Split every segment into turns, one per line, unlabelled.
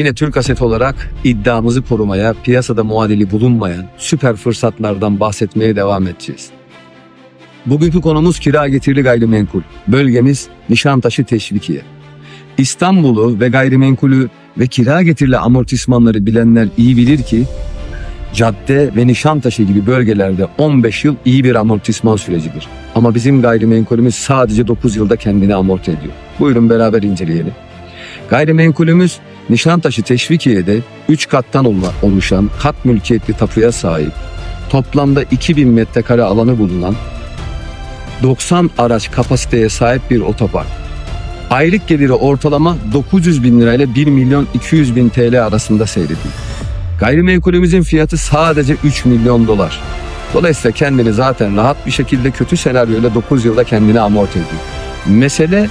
Yine Türk Aset olarak iddiamızı korumaya, piyasada muadili bulunmayan süper fırsatlardan bahsetmeye devam edeceğiz. Bugünkü konumuz kira getirili gayrimenkul. Bölgemiz Nişantaşı Teşvikiye. İstanbul'u ve gayrimenkulü ve kira getirili amortismanları bilenler iyi bilir ki cadde ve Nişantaşı gibi bölgelerde 15 yıl iyi bir amortisman sürecidir. Ama bizim gayrimenkulümüz sadece 9 yılda kendini amorti ediyor. Buyurun beraber inceleyelim. Gayrimenkulümüz Nişantaşı Teşvikiye'de 3 kattan oluşan kat mülkiyetli tapuya sahip, toplamda 2000 metrekare alanı bulunan 90 araç kapasiteye sahip bir otopark. Aylık geliri ortalama 900 bin lirayla 1 milyon 200 bin TL arasında seyrediyor. Gayrimenkulümüzün fiyatı sadece 3 milyon dolar. Dolayısıyla kendini zaten rahat bir şekilde kötü senaryoyla 9 yılda kendini amorti ediyor. Mesele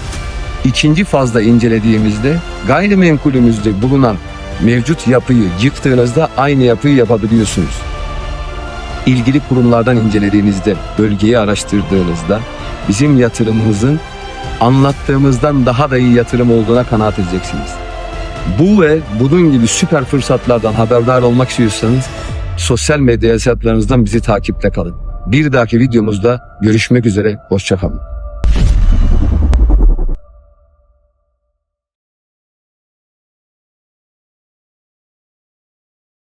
ikinci fazla incelediğimizde gayrimenkulümüzde bulunan mevcut yapıyı yıktığınızda aynı yapıyı yapabiliyorsunuz. İlgili kurumlardan incelediğinizde, bölgeyi araştırdığınızda bizim yatırımımızın anlattığımızdan daha da iyi yatırım olduğuna kanaat edeceksiniz. Bu ve bunun gibi süper fırsatlardan haberdar olmak istiyorsanız sosyal medya hesaplarınızdan bizi takipte kalın. Bir dahaki videomuzda görüşmek üzere, hoşçakalın.